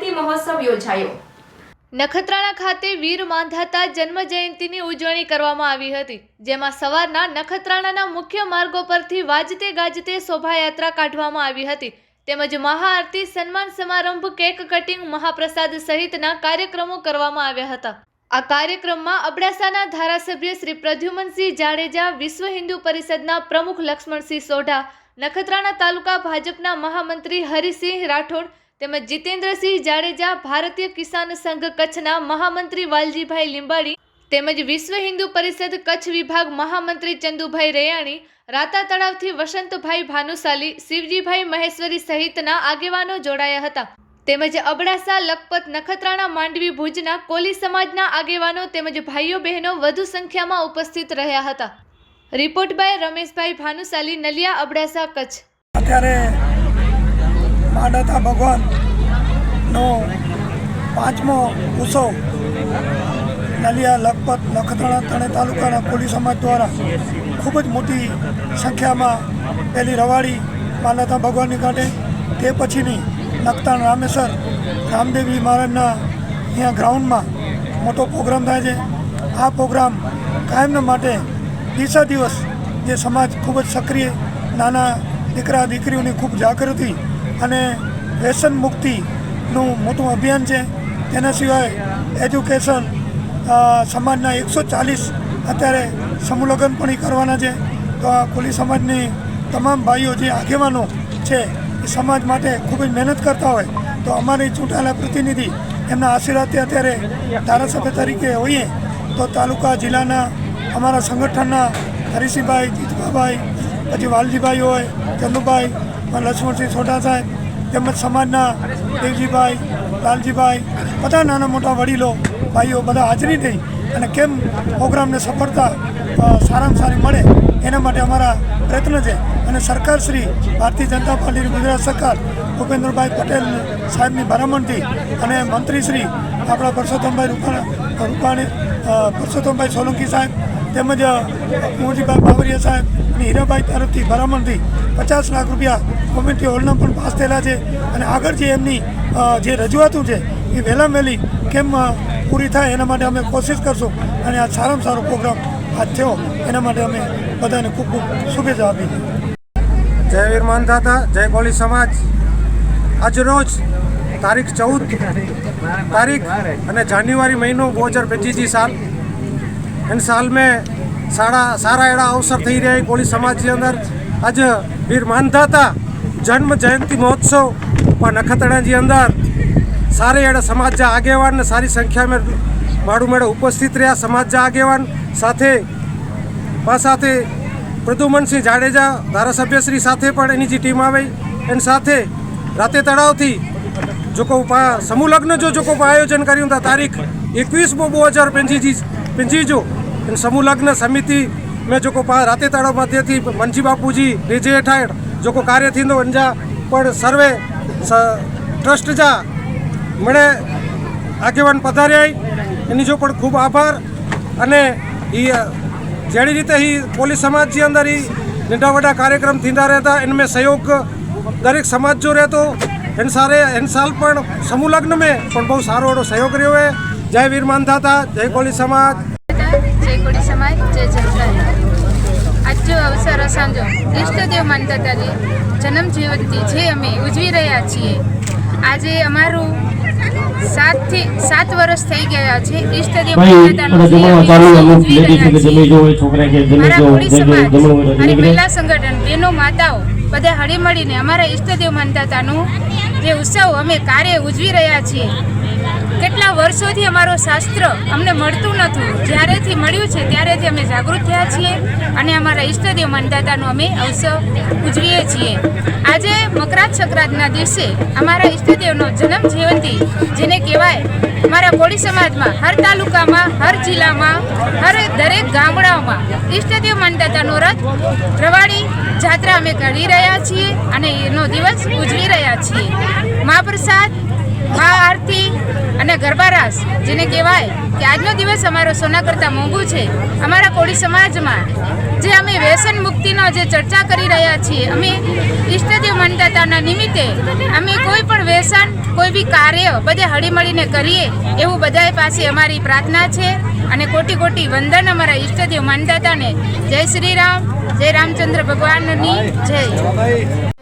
જયંતિ મહોત્સવ યોજાયો. નખત્રાણા ખાતે વીર માંધાતા જન્મ જયંતિની ઉજવણી કરવામાં આવી હતી, જેમાં સવારના નખત્રાણાના મુખ્ય માર્ગો પરથી વાજતે ગાજતે શોભાયાત્રા કાઢવામાં આવી હતી. તેમજ મહાઆરતી સન્માન સમારંભ, કેક કટિંગ, મહાપ્રસાદ સહિતના કાર્યક્રમો કરવામાં આવ્યા હતા. આ કાર્યક્રમમાં અબડાસાના ધારાસભ્ય શ્રી પ્રદ્યુમનસિંહ જાડેજા, વિશ્વ હિન્દુ પરિષદના પ્રમુખ લક્ષ્મણસિંહ સોઢા, નખત્રાણા તાલુકા ભાજપના મહામંત્રી હરિસિંહ રાઠોડ તેમજ જીતેન્દ્રસિંહ જાડેજા ભારતીય કિસાન સંઘ કચ્છના મહામંત્રી વાલજીભાઈ લીંબાડી તેમજ વિશ્વ હિન્દુ પરિષદ કચ્છ વિભાગ મહામંત્રી ચંદુભાઈ રૈયાણી, રાતા તળાવથી વસંતભાઈ ભાનુશાલી, શિવજીભાઈ મહેશ્વરી સહિતના આગેવાનો જોડાયા હતા. તેમજ અબડાસા, લખપત, નખત્રાણા, માંડવી ભુજના કોલી સમાજના આગેવાનો તેમજ ભાઈઓ બહેનો વધુ સંખ્યામાં ઉપસ્થિત રહ્યા હતા. Report by Rameshbhai Bhanushali, Naliya Abdasa Kutch. અત્યારે માદાતા ભગવાનનો પાંચમો ઉત્સવ નલિયા, લખપત, નખત્રાણા તણે તાલુકાના કોલી સમાજ દ્વારા ખૂબ જ મોટી સંખ્યામાં પહેલી રવાડી માનવતા ભગવાનની કાંઠે. તે પછીની નખત્રાણ રામેશ્વર, રામદેવી મહારાજના અહીંયા ગ્રાઉન્ડમાં મોટો પ્રોગ્રામ થાય છે. આ પ્રોગ્રામ કાયમના માટે દિવસે દિવસ જે સમાજ ખૂબ જ સક્રિય, નાના દીકરા, દીકરીઓની ખૂબ જાગૃતિ અને વ્યસન મુક્તિનું મોટું અભિયાન છે. તેના સિવાય એજ્યુકેશન સમાજના એકસો ચાલીસ અત્યારે સમૂહલગ્ન પણ કરવાના છે. તો આ કોલી સમાજની તમામ ભાઈઓ જે આગેવાનો છે, એ સમાજ માટે ખૂબ જ મહેનત કરતા હોય. તો અમારી ચૂંટાયેલા પ્રતિનિધિ એમના આશીર્વાદથી અત્યારે ધારાસભ્ય તરીકે હોઈએ, તો તાલુકા, જિલ્લાના અમારા સંગઠનના હરીસિંહભાઈ જીતભાભાઈ પછી વાલજીભાઈ હોય, ચંદુભાઈ લક્ષ્મણસિંહ છોટા સાહેબ, તેમજ સમાજના દેવજીભાઈ, લાલજીભાઈ, બધા નાના મોટા વડીલો, ભાઈઓ બધા હાજરી દઈ અને કેમ પ્રોગ્રામને સફળતા સારામાં સારી મળે એના માટે અમારા પ્રયત્ન છે. અને સરકાર શ્રી ભારતીય જનતા પાર્ટીની ગુજરાત સરકાર ભૂપેન્દ્રભાઈ પટેલ સાહેબની ભલામણથી અને મંત્રી શ્રી આપણા પરસોત્તમભાઈ રૂપાણા, રૂપાણી પરસોત્તમભાઈ સોલંકી સાહેબ તેમજ મોજીભાઈ બાવરિયા સાહેબ અને હીરાભાઈ તરફથી ભલામણથી પચાસ લાખ રૂપિયા કોમ્યુનિટી હોલના પણ પાસ થયેલા છે અને આગળ જે એમની અ, જે રજૂઆતો છે એ વહેલામાં વહેલી કેમ અ, પૂરી થાય એના માટે અમે કોશિશ કરશું અને આ સારામાં સારો પ્રોગ્રામ આજ થયો એના માટે અમે બધાને ખૂબ ખૂબ શુભેચ્છા આપી છે જય વીર માનધાતા જય કોળી સમાજ આજ રોજ તારીખ ચૌદ તારીખ અને જાન્યુઆરી મહિનો दो हज़ार पच्चीस साल इन साल में સારા સારા એડા અવસર થઈ રહ્યા કોળી સમાજની અંદર. આજ વીર માનધાતા જન્મ જયંતિ મહોત્સવ પણ નખત્રાણાની અંદર. સારી એડા સમાજના આગેવાન સારી સંખ્યામાં માળું મેળે ઉપસ્થિત રહ્યા સમાજના આગેવાન. સાથે સાથે પ્રદુમનસિંહ જાડેજા ધારાસભ્યશ્રી સાથે પણ એની જે ટીમ આવી. એની સાથે રાતે તળાવથી જોકો સમૂહ લગ્ન જો જોકો આયોજન કર્યું હતા તારીખ એકવીસમો બે હજાર પંચીજી પંચીજો અને સમૂહ લગ્ન સમિતિ મેં જો કો રાતે તળાવ મધ્યથી મનજી બાપુજી, ડીજે હેઠળ જો કો કાર્ય થીંદો અંજા, પણ સર્વે ટ્રસ્ટ જા મને આગેવાન પધાર્યા એની જો પણ ખૂબ આભાર. અને એ જેડી રીતે એ પોલીસ સમાજની અંદર એ નંઢા વડા કાર્યક્રમ થીંદા રહેતા એનમે સહયોગ દરેક સમાજ જો રહેતો, એન સારે, એન સાલ પણ સમૂહ લગ્ન મેં પણ બહુ સારો એવો સહયોગ રહ્યો હે. જય વીર માનધાતા, જય કોળી સમાજ. જય કોળી સમાજ જય જનતા આજનો અવસર અસાંજો ઈષ્ટદેવ માનતાતાની જન્મ જયંતિ જે અમે ઉજવી રહ્યા છીએ. આજે અમારું સાતથી સાત વર્ષ થઈ ગયા છે. ઈષ્ટદેવ અને મહિલા સંગઠન બહેનો માતાઓ બધા હળીમળીને અમારા ઈષ્ટદેવ માનતાતાનું જે ઉત્સવ અમે કાર્ય ઉજવી રહ્યા છીએ. કેટલા વર્ષોથી અમારો શાસ્ત્ર અમને મળતું નહોતું. જ્યારેથી મળ્યું છે, ત્યારેથી અમે જાગૃત થયા છીએ અને અમારા ઈષ્ટદેવ માનદાતાનો અમે અવસર ઉજવીએ છીએ. આજે મકરાત સંક્રાંતના દિવસે અમારા ઈષ્ટદેવનો જન્મ જયંતિ, જેને કહેવાય અમારા કોળી સમાજમાં હર તાલુકામાં, હર જિલ્લામાં, હર દરેક ગામડાઓમાં ઈષ્ટદેવ માનદાતાનો રથ, રવાડી, જાત્રા અમે કાઢી રહ્યા છીએ અને એનો દિવસ ઉજવી રહ્યા છીએ. મહાપ્રસાદ અને ગરબા રાસ જેને કહેવાય કે આજનો દિવસ અમારો સોના કરતાં મોંઘું છે. અમારા કોળી સમાજમાં જે અમે વ્યસન મુક્તિનો જે ચર્ચા કરી રહ્યા છીએ, અમે ઈષ્ટદેવ માનતાતાના નિમિત્તે અમે કોઈ પણ વ્યસન, કોઈ બી કાર્ય બધે હળીમળીને કરીએ એવું બધાય પાસે અમારી પ્રાર્થના છે અને કોટી કોટી વંદન અમારા ઈષ્ટદેવ મંડતાને. જય શ્રી રામ, જય રામચંદ્ર ભગવાનની જય.